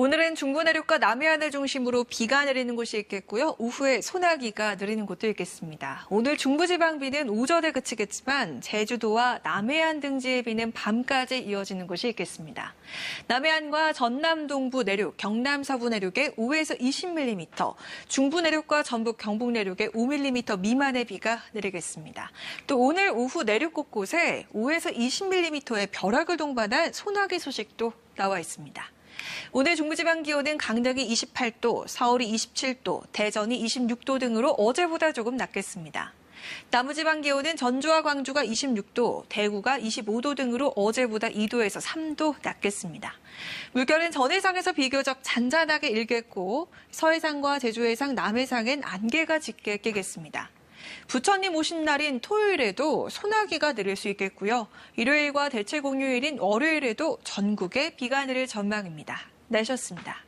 오늘은 중부 내륙과 남해안을 중심으로 비가 내리는 곳이 있겠고요. 오후에 소나기가 내리는 곳도 있겠습니다. 오늘 중부지방비는 오전에 그치겠지만 제주도와 남해안 등지의 비는 밤까지 이어지는 곳이 있겠습니다. 남해안과 전남 동부 내륙, 경남 서부 내륙에 5에서 20mm, 중부 내륙과 전북 경북 내륙에 5mm 미만의 비가 내리겠습니다. 또 오늘 오후 내륙 곳곳에 5에서 20mm의 벼락을 동반한 소나기 소식도 나와 있습니다. 오늘 중부지방 기온은 강릉이 28도, 서울이 27도, 대전이 26도 등으로 어제보다 조금 낮겠습니다. 남부지방 기온은 전주와 광주가 26도, 대구가 25도 등으로 어제보다 2도에서 3도 낮겠습니다. 물결은 전 해상에서 비교적 잔잔하게 일겠고 서해상과 제주 해상, 남해상엔 안개가 짙게 끼겠습니다. 부처님 오신 날인 토요일에도 소나기가 내릴 수 있겠고요. 일요일과 대체 공휴일인 월요일에도 전국에 비가 내릴 전망입니다. 내셨습니다.